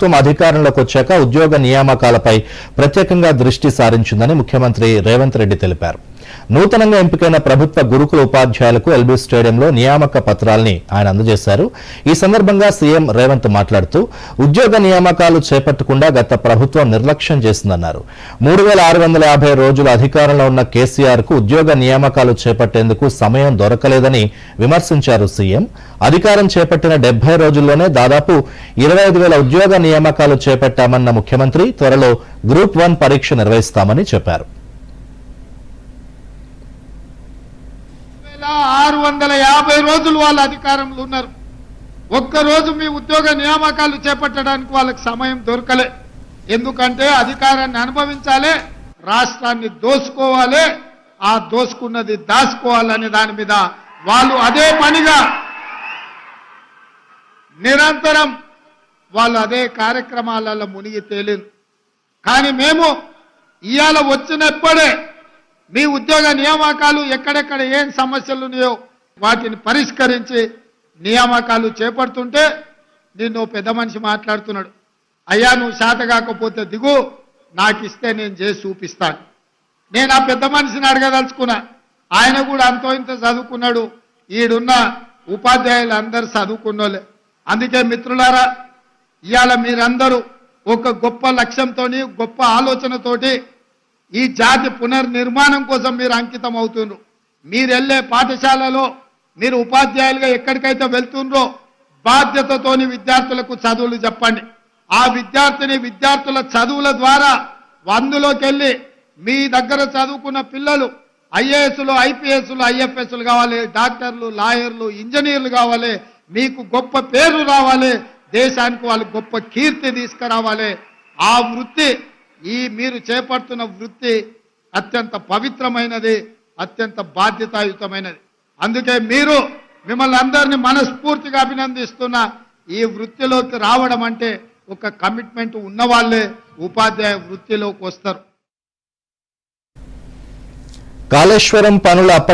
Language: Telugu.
ప్రభుత్వం అధికారంలోకి వచ్చాక ఉద్యోగ నియామకాలపై ప్రత్యేకంగా దృష్టి సారించిందని ముఖ్యమంత్రి రేవంత్ రెడ్డి తెలిపారు. నూతనంగా ఎంపికైన ప్రభుత్వ గురుకుల ఉపాధ్యాయులకు ఎల్బీ స్టేడియంలో నియామక పత్రాల్ని ఆయన అందజేశారు. ఈ సందర్భంగా సీఎం రేవంత్ మాట్లాడుతూ ఉద్యోగ నియామకాలు చేపట్టకుండా గత ప్రభుత్వం నిర్లక్ష్యం చేసిందన్నారు. మూడు వేల ఆరు వందల యాభై రోజులు అధికారంలో ఉన్న కేసీఆర్కు ఉద్యోగ నియామకాలు చేపట్టేందుకు సమయం దొరకలేదని విమర్శించారు సీఎం. అధికారం చేపట్టిన డెబ్బై రోజుల్లోనే దాదాపు ఇరవై ఐదు వేల ఉద్యోగ నియామకాలు చేపట్టామన్న ముఖ్యమంత్రి త్వరలో గ్రూప్ వన్ పరీక్ష నిర్వహిస్తామని చెప్పారు. ఆరు వందల యాభై రోజులు వాళ్ళ అధికారంలో ఉన్నారు. ఒక్కరోజు మీ ఉద్యోగ నియామకాలు చేపట్టడానికి వాళ్ళకి సమయం దొరకలే. ఎందుకంటే అధికారాన్ని అనుభవించాలి రాష్ట్రాన్ని దోసుకోవాలి ఆ దోసుకున్నది దాచుకోవాలనే దాని మీద వాళ్ళు అదే పనిగా నిరంతరం వాళ్ళు అదే కార్యక్రమాలలో మునిగి తేలింది. కానీ మేము ఇవాళ వచ్చినప్పుడే మీ ఉద్యోగ నియామకాలు ఎక్కడెక్కడ ఏం సమస్యలు ఉన్నాయో వాటిని పరిష్కరించి నియామకాలు చేపడుతుంటే నిన్ను పెద్ద మనిషి మాట్లాడుతున్నాడు. అయ్యా నువ్వు శాత కాకపోతే దిగు నాకు ఇస్తే నేను చేసి చూపిస్తాను. నేను ఆ పెద్ద మనిషిని అడగదలుచుకున్నా. ఆయన కూడా అంతో ఇంత చదువుకున్నాడు. ఈడున్న ఉపాధ్యాయులు అందరు చదువుకున్నోళ్ళే. అందుకే మిత్రులారా ఇవాళ మీరందరూ ఒక గొప్ప లక్ష్యంతోని గొప్ప ఆలోచనతోటి ఈ జాతి పునర్నిర్మాణం కోసం మీరు అంకితం అవుతున్నారు మీరు వెళ్ళే పాఠశాలలో మీరు ఉపాధ్యాయులుగా ఎక్కడికైతే వెళ్తుండ్రో బాధ్యతతోని విద్యార్థులకు చదువులు చెప్పండి. ఆ విద్యార్థిని విద్యార్థుల చదువుల ద్వారా అందులోకి వెళ్ళి మీ దగ్గర చదువుకున్న పిల్లలు ఐఏఎస్లు ఐపీఎస్లు ఐఎఫ్ఎస్లు కావాలి డాక్టర్లు లాయర్లు ఇంజనీర్లు కావాలి మీకు గొప్ప పేరు రావాలి దేశానికి వాళ్ళు గొప్ప కీర్తి తీసుకురావాలి. ఆ వృత్తి ఈ మీరు చేపడుతున్న వృత్తి అత్యంత పవిత్రమైనది అత్యంత బాధ్యతాయుతమైనది. అందుకే మీరు మిమ్మల్ని అందరినీ మనస్ఫూర్తిగా అభినందిస్తున్న ఈ వృత్తిలోకి రావడం అంటే ఒక కమిట్మెంట్ ఉన్న వాళ్ళే ఉపాధ్యాయ వృత్తిలోకి వస్తారు. కాళేశ్వరం పనుల అప్ప